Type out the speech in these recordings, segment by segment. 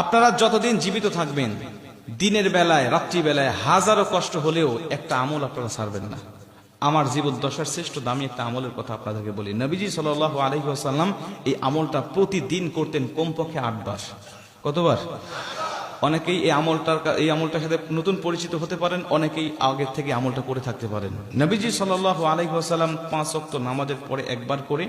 আপনারা যতদিন জীবিত থাকবেন, দিনের বেলায়, রাত্রি বেলায় হাজারো কষ্ট হলেও একটা আমল আপনারা ছাড়বেন না। আমার জীবন দশার শ্রেষ্ঠ দামি একটা আমলের কথা আপনাদেরকে বলি। নবীজি সাল আলহিহাসাল্লাম এই আমলটা প্রতিদিন করতেন কমপক্ষে আটবার কতবার? অনেকেই এই আমলটার এই আমলটার সাথে নতুন পরিচিত হতে পারেন, অনেকেই আগের থেকে আমলটা করে থাকতে পারেন। নবীজি সাল আলহি আসাল্লাম পাঁচ অক্ত নামাজের পরে একবার করে,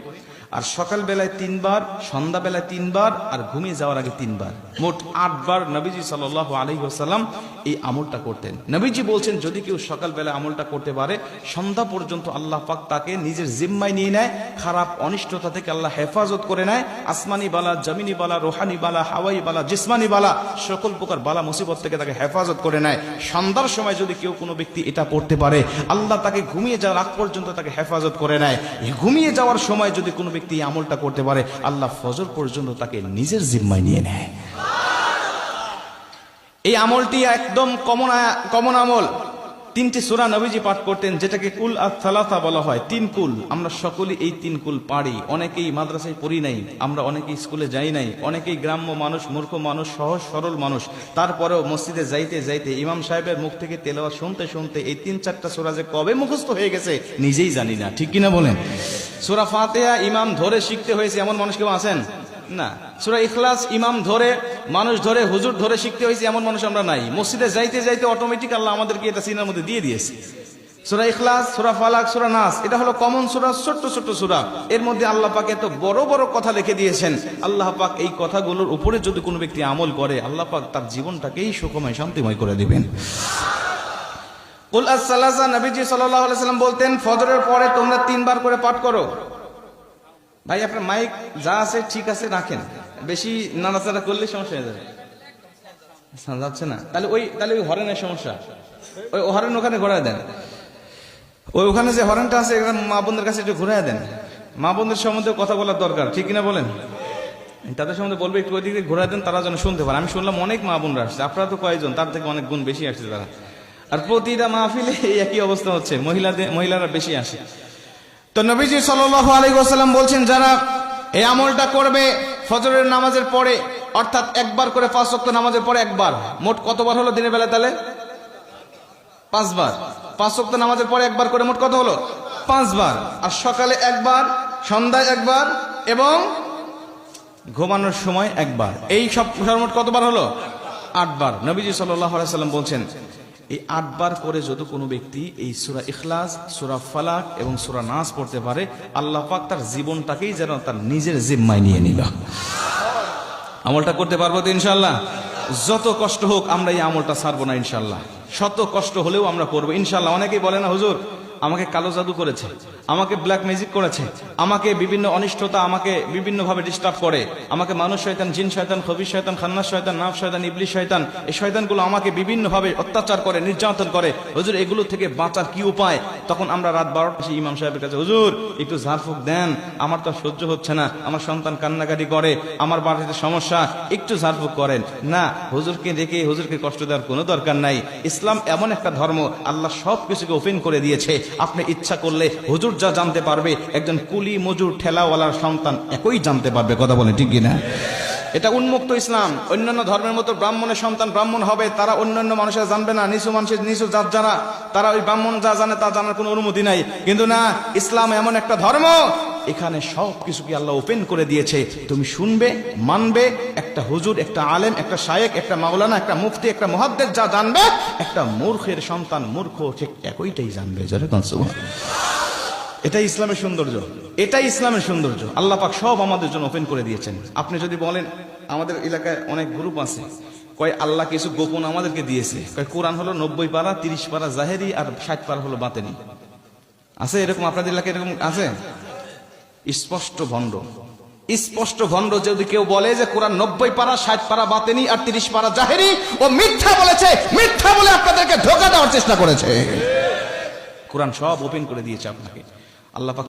আর সকাল বেলায় তিনবার সন্ধ্যা বেলায় তিনবার, আর ঘুমিয়ে যাওয়ার আগে তিনবার। মোট আটবার নবীজি সাল আলহি আসাল্লাম এই আমলটা করতেন। নবীজি বলছেন, যদি কেউ সকাল বেলায় আমলটা করতে পারে, সন্ধ্যা পর্যন্ত আল্লাহ পাক তাকে নিজের জিম্মায় নিয়ে নেয়, খারাপ অনিষ্টতা থেকে আল্লাহ হেফাজত করে নেয়। আসমানি বালা, জমিনি বালা, রোহানি বালা, হাওয়াই বালা, জিসমানি বালা, সকল প্রকার বালা মুসিবত থেকে তাকে হেফাজত করে নেয়। সন্ধ্যার সময় যদি কেউ কোনো ব্যক্তি এটা পড়তে পারে, আল্লাহ তাকে ঘুমিয়ে যাওয়ার আগ পর্যন্ত তাকে হেফাজত করে নেয়। ঘুমিয়ে যাওয়ার সময় যদি কোনো ব্যক্তি এই আমলটা করতে পারে, আল্লাহ ফজর পর্যন্ত তাকে নিজের জিম্মায় নিয়ে নেয়। এই আমলটি একদম কমন কমন আমল। তিনটি সুরা নবীজি পাঠ করতেন, যেটাকে কুল আর থালাথা বলা হয়। তিন কুল। আমরা সকলেই এই তিন কুল পারি। অনেকেই মাদ্রাসায় পড়ি নাই। আমরা অনেকেই স্কুলে যাই নাই। অনেকেই গ্রাম্য মানুষ, মূর্খ মানুষ, সহজ সরল মানুষ। তারপরেও মসজিদে যাইতে যাইতে ইমাম সাহেবের মুখ থেকে তেলাওয়াত শুনতে শুনতে এই তিন চারটা সুরা যে কবে মুখস্থ হয়ে গেছে, নিজেই জানি না। ঠিক কিনা বলেন? সুরা ফাতেহা ইমাম ধরে শিখতে হয়েছে এমন মানুষ কেউ আছেন? না। সুরা ইখলাস, ইমাম ধরে, মানুষ ধরে, হুজুর ধরে শিখতে হয়েছে, এমন মানুষ আমরা নাই। মসজিদে যাইতে যাইতে অটোমেটিক আল্লাহ আমাদেরকে এটা সিনার মধ্যে দিয়ে দিয়েছে। সুরা ইখলাস, সুরা ফালাক, সুরা নাস, এটা হলো কমন সুরা, ছোট্ট ছোট্ট সুরা। এর মধ্যে আল্লাহ পাক এত বড় বড় কথা লিখে দিয়েছেন। আল্লাহ পাক এই কথাগুলোর উপরে যদি কোনো ব্যক্তি আমল করে, আল্লাহ পাক তার জীবনটাকেই সুখময়, শান্তিময় করে দিবেন। কুল আসালাসা নবীজি আলাইহি সাল্লাম বলতেন, ফজরের পরে তোমরা তিনবার করে পাঠ করো। ভাই আপনার মাইক যা আছে ঠিক আছে রাখেন। বেশি নাড়াচাড়া করলে সমস্যা হয়ে যাবে। আচ্ছা, যাচ্ছে না। তাহলে ওই তাহলে ওই হরেনের সমস্যা। ওই হরেন ওখানে ঘোরায় দেন। ওই ওখানে যে হরেনটা আছে এখানে মা বোনদের কাছে একটু ঘুরায় দেন। মা বোনদের সম্বন্ধে কথা বলার দরকার ঠিক কিনা বলেন? তাদের সম্বন্ধে বলবে একটু ওই দিকে ঘোরা দেন তারা যেন শুনতে পারে। আমি শুনলাম অনেক মা বোনরা আসছে আপনারা তো কয়েকজন তার থেকে অনেক গুণ বেশি আসছে তারা। আর প্রতিটা মাহফিলে এই একই অবস্থা হচ্ছে মহিলাদের মহিলারা বেশি আসে। তো নবীজি সাল্লাম বলছেন, যারা এই আমলটা করবে ফজরের নামাজের পরে, অর্থাৎ একবার করে পাঁচ ওয়াক্ত নামাজের পরে একবার, মোট কতবার হলো দিনের বেলা তাহলে? পাঁচবার। পাঁচ ওয়াক্ত নামাজের পরে একবার করে মোট কত হলো? পাঁচবার। আর সকালে একবার, সন্ধ্যায় একবার এবং ঘুমানোর সময় একবার। এই সব মোট কতবার হলো? আটবার। নবীজি সাল্লাম বলছেন এই আটবার করে যদি কোনো ব্যক্তি এই সুরা ইখলাস, সুরা ফালাক এবং সুরা নাস পড়তে পারে, আল্লাহ পাক তার জীবনটাকেই যেন তার নিজের জিম্মায় নিয়ে নিল। আমলটা করতে পারব তো ইনশাল্লাহ যত কষ্ট হোক আমরা এই আমলটা সারবো না ইনশাল্লাহ শত কষ্ট হলেও আমরা করব। ইনশাল্লাহ অনেকেই বলে না, হুজুর আমাকে কালো জাদু করেছে, আমাকে ব্ল্যাক ম্যাজিক করেছে, আমাকে বিভিন্ন অনিষ্টতা আমাকে বিভিন্নভাবে ডিস্টার্ব করে, আমাকে মানুষ শয়তান, জিন শয়তান খবির শয়তান, খান্নাস শয়তান, নাফ শয়তান ইবলি শয়তান, এই শয়তানগুলো আমাকে বিভিন্নভাবে অত্যাচার করে, নির্যাতন করে। হুজুর, এগুলো থেকে বাঁচার কি উপায়? তখন আমরা রাত বারোটা ইমাম সাহেবের কাছে, হুজুর, একটু ঝাড়ফুঁক দেন, আমার তো সহ্য হচ্ছে না, আমার সন্তান কান্নাকাটি করে, আমার বাড়িতে সমস্যা, একটু ঝাড়ফুঁক করেন। না, হুজুরকে দেখে হুজুরকে কষ্ট দেওয়ার কোনো দরকার নাই। ইসলাম এমন একটা ধর্ম, আল্লাহ সব কিছুকে ওপেন করে দিয়েছে। আপনি ইচ্ছা করলে হুজুর যা জানতে পারবে, একজন কুলি মজুর ঠেলাওয়ালার সন্তান একই জানতে পারবে, কথা বলে, ঠিক কিনা? এটা উন্মুক্ত ইসলাম, অন্যান্য ধর্মের মতো ব্রাহ্মণের সন্তান ব্রাহ্মণ হবে, তারা অন্যান্য মানুষের জানবে না, নিচু মানুষের, নিচু জাত যারা, তারা ওই ব্রাহ্মণ যা জানে তা জানার কোনো অনুমতি নাই। কিন্তু না, ইসলাম এমন একটা ধর্ম এখানে সব কিছুকে আল্লাহ ওপেন করে দিয়েছে? তুমি শুনবে, মানবে, একটা হুজুর, একটা আলেম, একটা শায়েক একটা মাওলানা, একটা মুফতি, একটা মহাদ্দের যা জানবে, একটা মূর্খের সন্তান, মূর্খ, ঠিক একইটাই জানবে এটাই ইসলামের সৌন্দর্য, এটাই ইসলামের সৌন্দর্য। আল্লাহ পাক সব আমাদের জন্য ওপেন করে দিয়েছেন। আপনি যদি বলেন, আমাদের এলাকায় অনেক গ্রুপ আছে, কয় আল্লাহ কিছু গোপন আমাদেরকে দিয়েছে, কয় কোরআন হলো নব্বই পারা, তিরিশ পারা জাহেরি আর ষাট পারা হলো বাতেনি। আছে এরকম? আপনাদের এলাকায় এরকম আছে? স্পষ্ট ভণ্ড। স্পষ্ট ভণ্ড যদি কেউ বলে যে কোরআন নব্বই পারা, ষাট পারা বাতেনি আর তিরিশ পারা জাহেরি, ও মিথ্যা বলেছে, মিথ্যা বলে আপনাদেরকে ধোকা দেওয়ার চেষ্টা করেছে। কোরআন সব ওপেন করে দিয়েছে আপনাকে। আল্লাহ